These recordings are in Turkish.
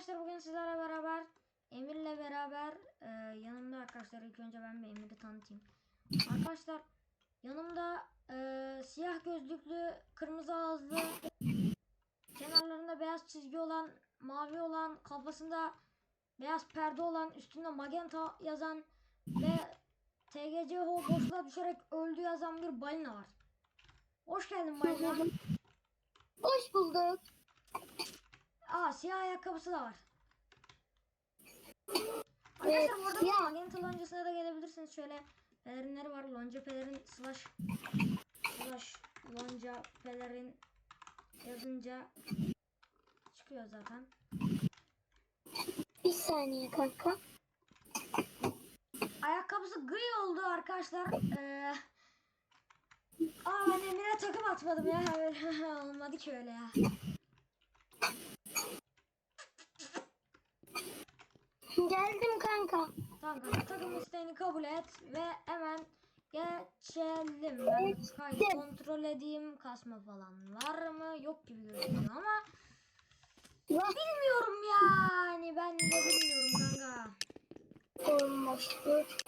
arkadaşlar bugün sizlerle beraber Emir'le beraber e, yanımda arkadaşlar ilk önce ben bir Emir'i tanıtayım. Arkadaşlar yanımda e, siyah gözlüklü, kırmızı ağızlı, kenarlarında beyaz çizgi olan, mavi olan, kafasında beyaz perde olan, üstünde magenta yazan ve TGCO boşluğa düşerek öldü yazan bir balina var. Hoş geldin balina. Hoş bulduk. Aa siyah ayakkabısı da var. Arkadaşlar burada siyah. Magenta loncasına da gelebilirsiniz. Şöyle pelerinleri var. Lonca pelerin slash slash lonca pelerin yazınca çıkıyor zaten. Bir saniye kanka. Ayakkabısı gri oldu arkadaşlar. Ee, aa ben Emir'e takım atmadım ya. Olmadı ki öyle ya. Geldim kanka. Tamam kanka takım isteğini kabul et ve hemen geçelim. Ben kaydı kontrol edeyim. Kasma falan var mı? Yok gibi görünüyor ama bilmiyorum yani. Ben de bilmiyorum kanka. gözün.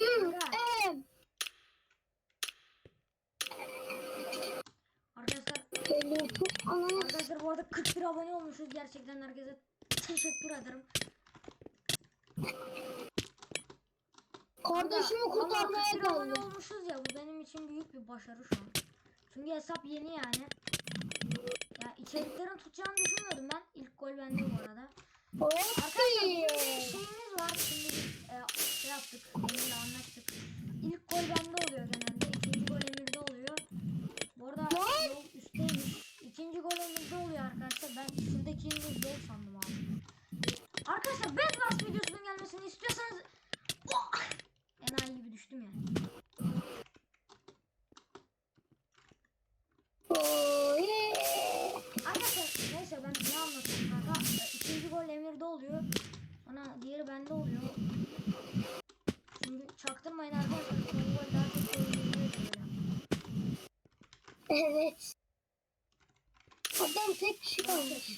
Kanka, Ananı arkadaşlar bu arada 41 abone olmuşuz. Gerçekten herkese teşekkür ederim. Kardeşimi kurtarmaya 41 abone geldim. olmuşuz ya bu benim için büyük bir başarı şu an. Çünkü hesap yeni yani. Ya içeriklerin tutacağını düşünmüyordum ben. İlk gol bende bu arada. Arkadaşlar bir şeyimiz var. Şimdi biz e, şey yaptık. Emir'le anlaştık. İlk gol bende oluyor genelde. İkinci gol Emir'de oluyor. Bu arada Ne? yol üstteymiş. İkinci gol Emir'de oluyor arkadaşlar. Ben şuradakini gol sandım abi. Arkadaşlar Bedwars videosunun gelmesini istiyorsanız Oh! Enayi gibi düştüm ya. Oy. Arkadaşlar neyse ben ne anlatayım kanka. E, İkinci gol Emir'de oluyor. Sonra bende oluyor. Çünkü çaktırmayın arkadaşlar. Evet. Adam tek kişi kalmış.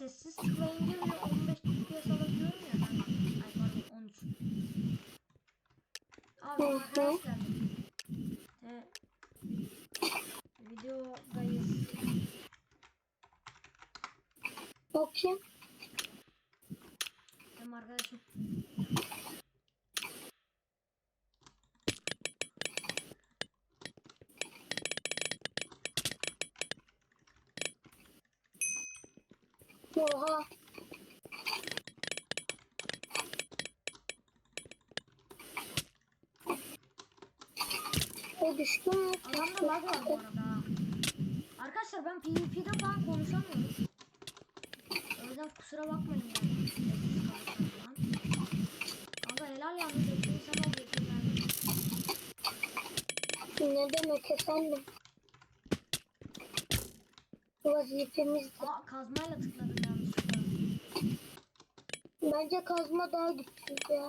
Sessiz tıklayınca bile 15 FPS alabiliyorum ya ben. Ay pardon 13. Abi Hı hı. arkadaş geldi. Ee, videodayız. O kim? Benim arkadaşım. O düştü mü? Adamda lag var bu arada. Arkadaşlar ben PvP'de falan konuşamıyorum. O yüzden kusura bakmayın yani. Kanka helal yalnız. Sen alıyorsun yani. Ne demek efendim? Vazifemiz. Aa kazmayla tıkladım yanlışlıkla. Bence kazma daha güçlü ya.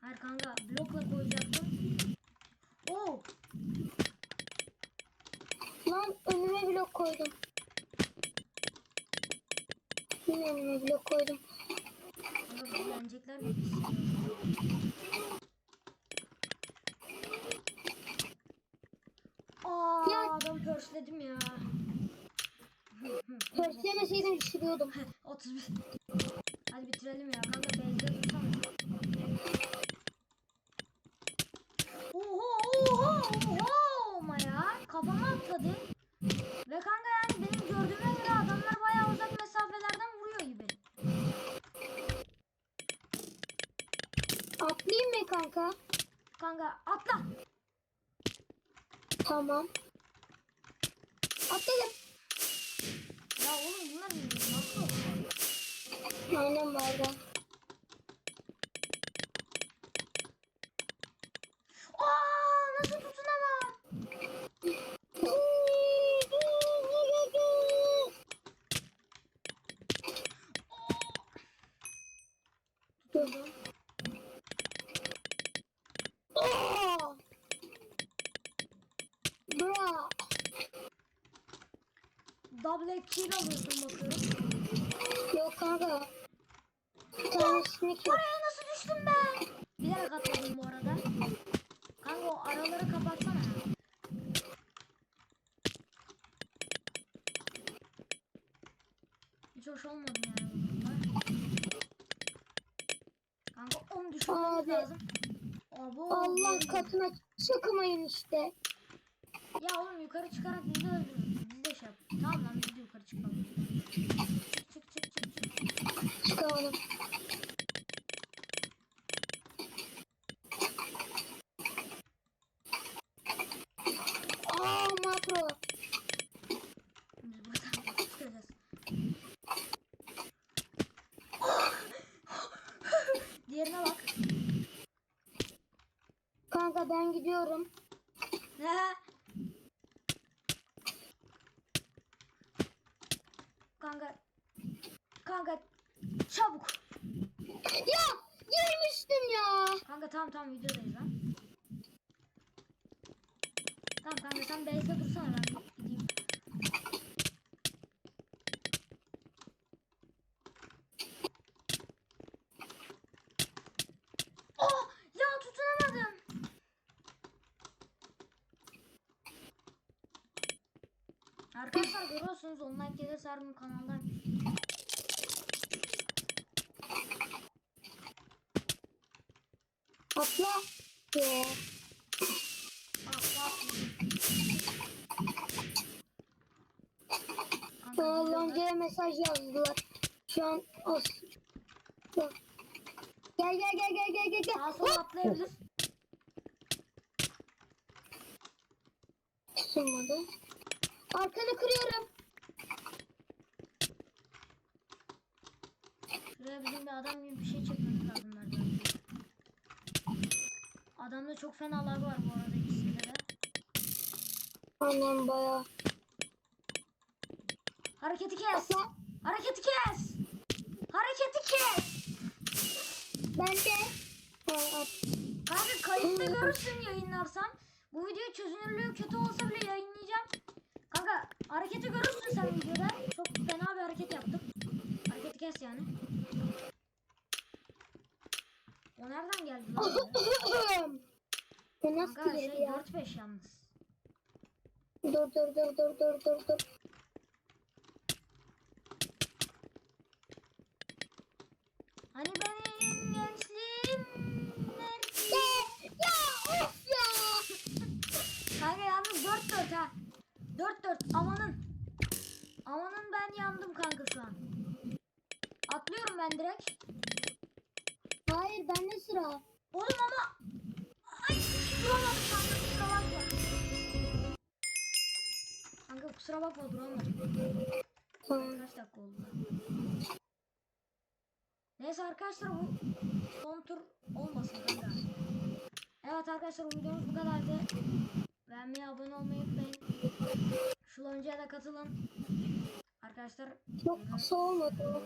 Hayır kanka blokla koyacaktım. Önüme blok koydum. Yine önüme blok koydum. Aa Ya- adam pörsledim ya. Pörslemeseydim düşürüyordum. 31. Hadi bitirelim ya kanka bezde dursana. Oho oho oho ama ya kafama atladı. Ve kanka yani benim gördüğüme göre adamlar bayağı uzak mesafelerden vuruyor gibi. Atlayayım mı kanka? Kanka atla. Tamam. Atladım. Ya oğlum bunlar nasıl oluyor? Aynen valla. Aa nasıl tutunamam? Tutundum. Aa! Bra. Double kill alıyorsun bakıyorum. Yok kanka. Bir tanesini kes. Oraya nasıl düştüm ben? Bilerek atladım bu arada. Kanka o araları kapatsana. Hiç hoş olmadı yani. Kanka onu düşürmemiz Abi. lazım. Abo, Allah katına çıkmayın işte. Ya oğlum yukarı çıkarak bizi öldürürsün. Şey yap. Tamam lan biz de yukarı çıkalım. Çık çık çık çık. çık. Çıkamadım. Aa makro. Biz buradan çıkacağız. Diğerine bak. Kanka ben gidiyorum. Ne? Kanka. Kanka. Çabuk. Ya girmiştim ya. Kanka tamam tamam videodayız lan. Tamam kanka sen base'de dursana ben gideyim. Oh! Ya tutunamadım. Arkadaşlar görüyorsunuz online gelir sarım kanaldan. Atla. Ye. Bağlancaya mesaj yazdılar. Şu an as. Gel gel gel gel gel gel sola Hop. atlayabilir. Tutulmadı. Arkanı kırıyorum. Adam gibi bir şey çekmemiz lazım merdiven. Adamda çok fena lag var bu arada ikisinde de. Annem baya. Hareketi kes. Hareketi kes. Hareketi kes. Ben de. Kanka kayıtta görürsün yayınlarsam. Bu video çözünürlüğü kötü olsa bile yayınlayacağım. Kanka hareketi görürsün sen videoda. Çok fena bir hareket yaptım. Hareketi kes yani. O nereden geldi lan? Bu nasıl Kanka girdi şey ya? 4-5 yalnız. Dur dur dur dur dur dur dur. Hani benim gençliğim nerede? Ya, ya of ya. Kanka yalnız 4-4 ha. 4-4 amanın. Amanın ben yandım kanka şu an. Atlıyorum ben direkt. Hayır bende sıra. Oğlum ama... Ay duramadım kanka kusura bakma. Kanka kusura bakma duramadım. Kaç dakika oldu? Neyse arkadaşlar bu son tur olmasın kanka. Evet arkadaşlar bu videomuz bu kadardı. Beğenmeyi, abone olmayı unutmayın. Şu loncaya da katılın. Arkadaşlar Çok kısa olmadı.